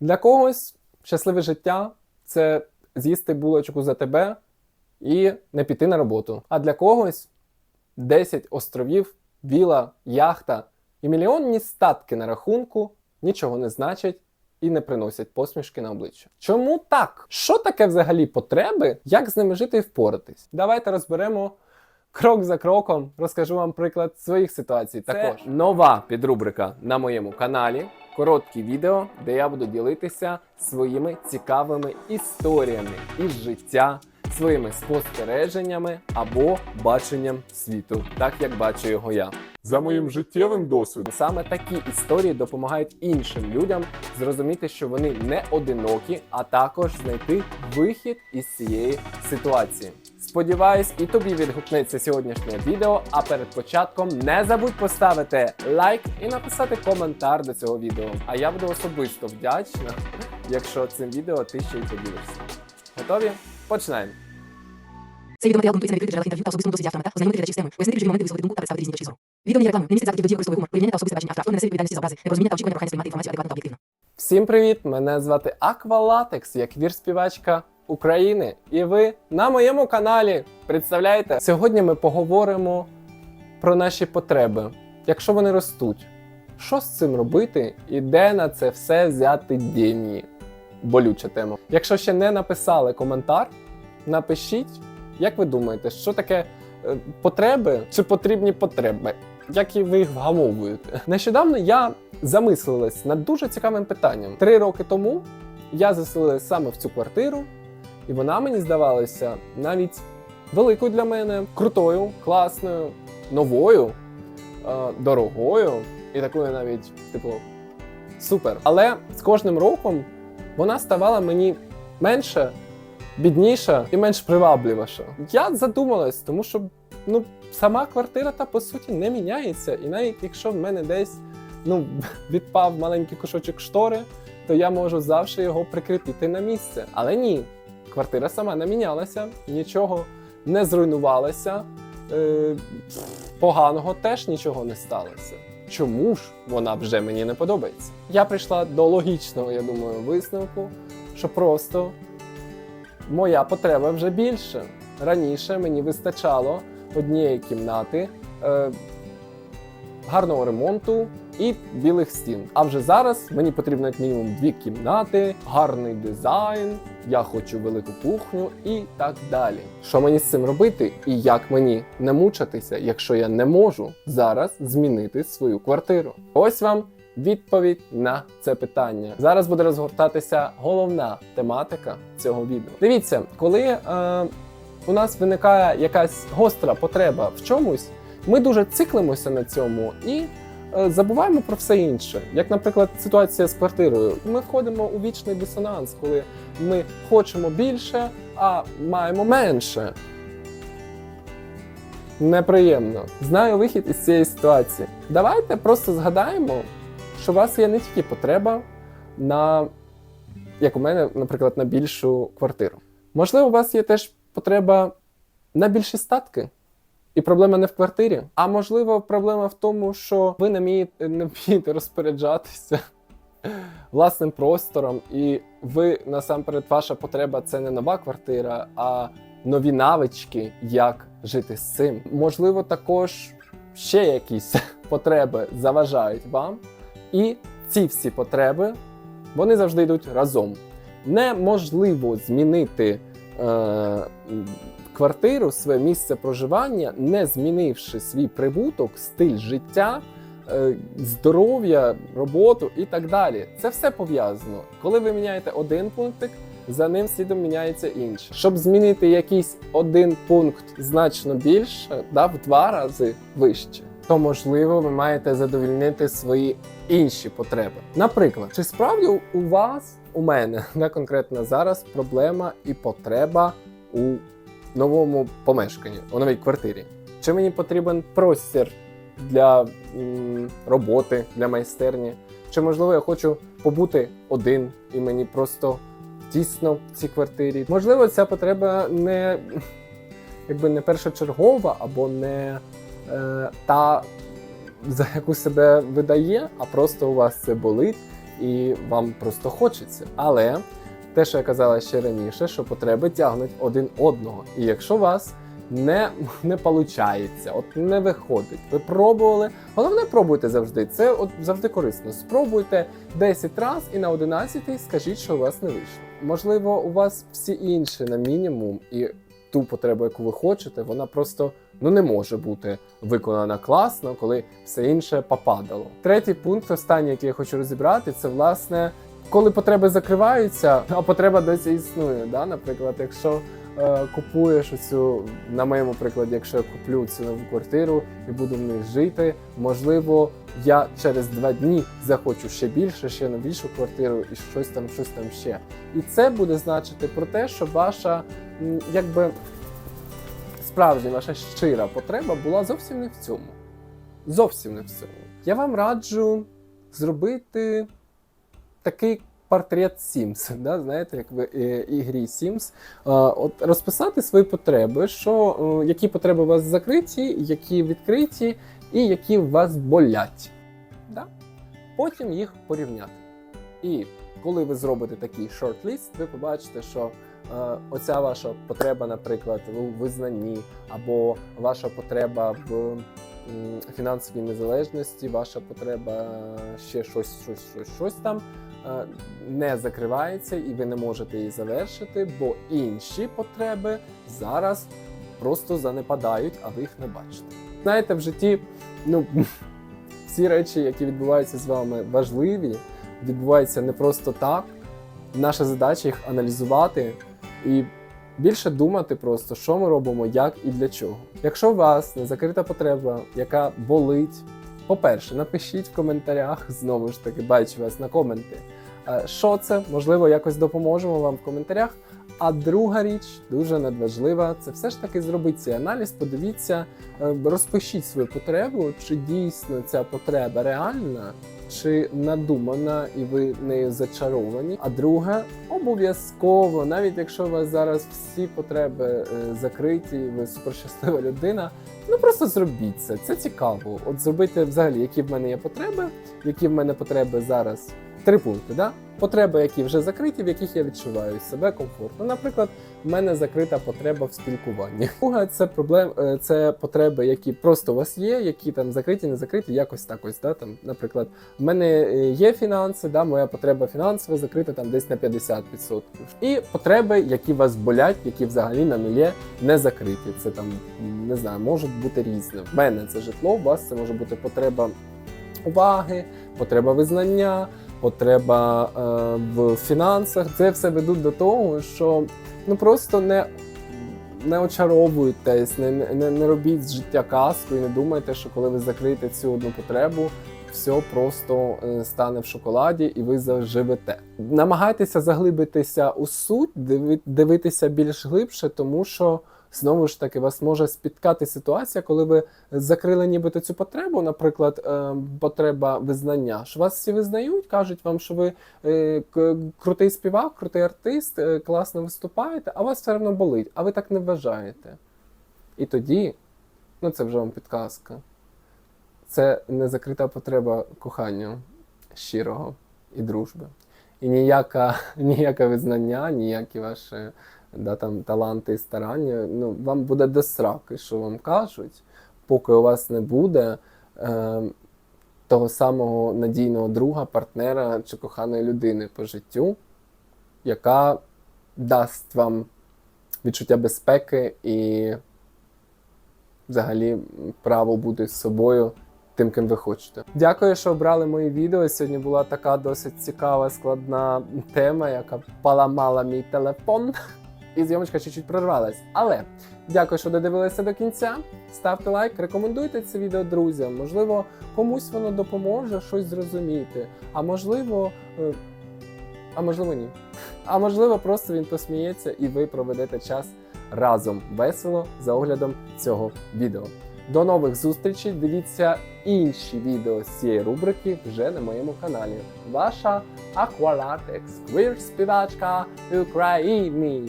Для когось щасливе життя це з'їсти булочку за тебе і не піти на роботу. А для когось 10 островів, віла, яхта і мільйонні статки на рахунку нічого не значать і не приносять посмішки на обличчя. Чому так? Що таке взагалі потреби? Як з ними жити і впоратись? Давайте розберемо крок за кроком. Розкажу вам приклад своїх ситуацій. Також нова підрубрика на моєму каналі. Короткі відео, де я буду ділитися своїми цікавими історіями із життя, своїми спостереженнями або баченням світу, так як бачу його я. За моїм життєвим досвідом Саме такі історії допомагають іншим людям зрозуміти, що вони не одинокі, а також знайти вихід із цієї ситуації. Сподіваюсь, і тобі відгукнеться сьогоднішнє відео. А перед початком не забудь поставити лайк і написати коментар до цього відео. А я буду особисто вдячна, якщо цим відео ти ще й поділишся. Готові? Починаємо! Цей відеоматеріал на відкритих джерелах інтерв'ю та особистому досвіді автора мета ознайомити глядачів з темою, пояснити ключові моменти, висловити думку та представити різні точки зору. Відео не є не містить закликів до дії використовує гумор, порівняння та особисте бачення автора, автору не несе відповідальності за образи, непорозуміння та очікування прохання сприймати інформацію адекватно та об'єктивно. Всім привіт! Мене звати Аква Латекс, я квір-співачка України. І ви на моєму каналі. Представляєте? Сьогодні ми поговоримо про наші потреби, якщо вони ростуть. Що з цим робити і де на це все взяти деньги? Болюча тема. Якщо ще не написали коментар, напишіть, як ви думаєте, що таке е, потреби чи потрібні потреби? Як ви їх вгамовуєте? Нещодавно я замислилась над дуже цікавим питанням. Три роки тому я заселилась саме в цю квартиру, і вона мені здавалася навіть великою для мене, крутою, класною, новою, е, дорогою і такою навіть, типу, супер. Але з кожним роком вона ставала мені менше, бідніша і менш привабливіша. Я задумалась, тому що ну, сама квартира та по суті не міняється. І навіть якщо в мене десь ну, відпав маленький кусочок штори, то я можу завжди його прикріпити на місце. Але ні, квартира сама не мінялася, нічого не зруйнувалося, е, поганого теж нічого не сталося. Чому ж вона вже мені не подобається? Я прийшла до логічного, я думаю, висновку, що просто моя потреба вже більше. Раніше мені вистачало однієї кімнати, е, гарного ремонту і білих стін. А вже зараз мені потрібно як мінімум дві кімнати, гарний дизайн, я хочу велику кухню і так далі. Що мені з цим робити, і як мені не мучатися, якщо я не можу зараз змінити свою квартиру? Ось вам відповідь на це питання. Зараз буде розгортатися головна тематика цього відео. Дивіться, коли е, у нас виникає якась гостра потреба в чомусь, ми дуже циклимося на цьому і забуваємо про все інше. Як, наприклад, ситуація з квартирою. Ми входимо у вічний дисонанс, коли ми хочемо більше, а маємо менше. Неприємно. Знаю вихід із цієї ситуації. Давайте просто згадаємо, що у вас є не тільки потреба на, як у мене, наприклад, на більшу квартиру. Можливо, у вас є теж потреба на більші статки. І проблема не в квартирі. А можливо, проблема в тому, що ви не вмієте, не вмієте розпоряджатися власним простором, і ви насамперед ваша потреба це не нова квартира, а нові навички, як жити з цим. Можливо, також ще якісь потреби заважають вам, і ці всі потреби вони завжди йдуть разом. Неможливо змінити. Е- квартиру, своє місце проживання, не змінивши свій прибуток, стиль життя, е, здоров'я, роботу і так далі. Це все пов'язано. Коли ви міняєте один пунктик, за ним слідом міняється інший. Щоб змінити якийсь один пункт значно більше, да, в два рази вище, то можливо ви маєте задовільнити свої інші потреби. Наприклад, чи справді у вас, у мене да, конкретно зараз проблема і потреба у новому помешканні, у новій квартирі. Чи мені потрібен простір для м, роботи, для майстерні? Чи можливо я хочу побути один і мені просто тісно в цій квартирі? Можливо, ця потреба не якби не першочергова або не е, та, за яку себе видає, а просто у вас це болить. і вам просто хочеться. Але те, що я казала ще раніше, що потреби тягнуть один одного. І якщо у вас не, не получається, от не виходить, ви пробували. Головне, пробуйте завжди. Це от завжди корисно. Спробуйте 10 разів і на 11 скажіть, що у вас не вийшло. Можливо, у вас всі інші на мінімум, і ту потребу, яку ви хочете, вона просто ну не може бути виконана класно, коли все інше попадало. Третій пункт, останній, який я хочу розібрати, це власне. Коли потреби закриваються, а потреба досі існує. Да? Наприклад, якщо е, купуєш оцю, на моєму прикладі, якщо я куплю цю нову квартиру і буду в ній жити, можливо, я через два дні захочу ще більше, ще новішу квартиру і щось там, щось там ще. І це буде значити про те, що ваша якби справжня ваша щира потреба була зовсім не в цьому. Зовсім не в цьому. Я вам раджу зробити такий портрет Sims, да? знаєте, як в е, ігрі Sims. От розписати свої потреби, що, е, які потреби у вас закриті, які відкриті, і які у вас болять. Да? Потім їх порівняти. І коли ви зробите такий шорт-ліст, ви побачите, що е, оця ваша потреба, наприклад, у визнанні, або ваша потреба в фінансовій незалежності, ваша потреба ще щось, щось, щось, щось там е, не закривається, і ви не можете її завершити, бо інші потреби зараз просто занепадають, а ви їх не бачите. Знаєте, в житті ну, всі речі, які відбуваються з вами, важливі, відбуваються не просто так. Наша задача їх аналізувати і більше думати просто, що ми робимо, як і для чого. Якщо у вас не закрита потреба, яка болить, по-перше, напишіть в коментарях, знову ж таки, бачу вас на коменти. е, Що це? Можливо, якось допоможемо вам в коментарях. А друга річ, дуже надважлива, це все ж таки зробіть цей аналіз, подивіться, е, розпишіть свою потребу, чи дійсно ця потреба реальна, чи надумана, і ви нею зачаровані. А друге, обов'язково, навіть якщо у вас зараз всі потреби е, закриті, ви суперщаслива людина, ну просто зробіть це. Це цікаво. От зробити взагалі, які в мене є потреби, які в мене потреби зараз. Три пункти, да? Потреби, які вже закриті, в яких я відчуваю себе комфортно. Наприклад, в мене закрита потреба в спілкуванні. Друга це проблем, е, це потреби, які просто у вас є, які там закриті, не закриті, якось так ось. Да? Там, наприклад, в мене е, є фінанси, да, моя потреба фінансова закрита там десь на 50%. І потреби, які вас болять, які взагалі на нулі не закриті. Це там не знаю, можуть бути різні. В мене це житло, у вас це може бути потреба уваги, потреба визнання, потреба е, в фінансах. Це все ведуть до того, що ну просто не. Не очаровуйтесь, не, не, не робіть з життя казку і не думайте, що коли ви закриєте цю одну потребу, все просто е, стане в шоколаді і ви заживете. Намагайтеся заглибитися у суть, дивитися більш глибше, тому що знову ж таки вас може спіткати ситуація, коли ви закрили нібито цю потребу, наприклад, е, потреба визнання. Що вас всі визнають, кажуть вам, що ви е, крутий співак, крутий артист, е, класно виступаєте, а вас все одно болить, а ви так не вважаєте. І тоді, ну це вже вам підказка. Це не закрита потреба кохання щирого і дружби. І ніяка, ніяке визнання, ніякі ваші да, там, таланти і старання, ну, вам буде до сраки, що вам кажуть, поки у вас не буде е, того самого надійного друга, партнера чи коханої людини по життю, яка дасть вам відчуття безпеки і взагалі право бути з собою тим, ким ви хочете. Дякую, що обрали мої відео. Сьогодні була така досить цікава, складна тема, яка поламала мій телефон. І зйомочка чуть-чуть прорвалась. Але дякую, що додивилися до кінця. Ставте лайк, рекомендуйте це відео друзям. Можливо, комусь воно допоможе щось зрозуміти. А можливо, е, а можливо, ні. А можливо, просто він посміється і ви проведете час разом весело за оглядом цього відео. До нових зустрічей. Дивіться інші відео з цієї рубрики вже на моєму каналі. Ваша Aqualatex, квір співачка України.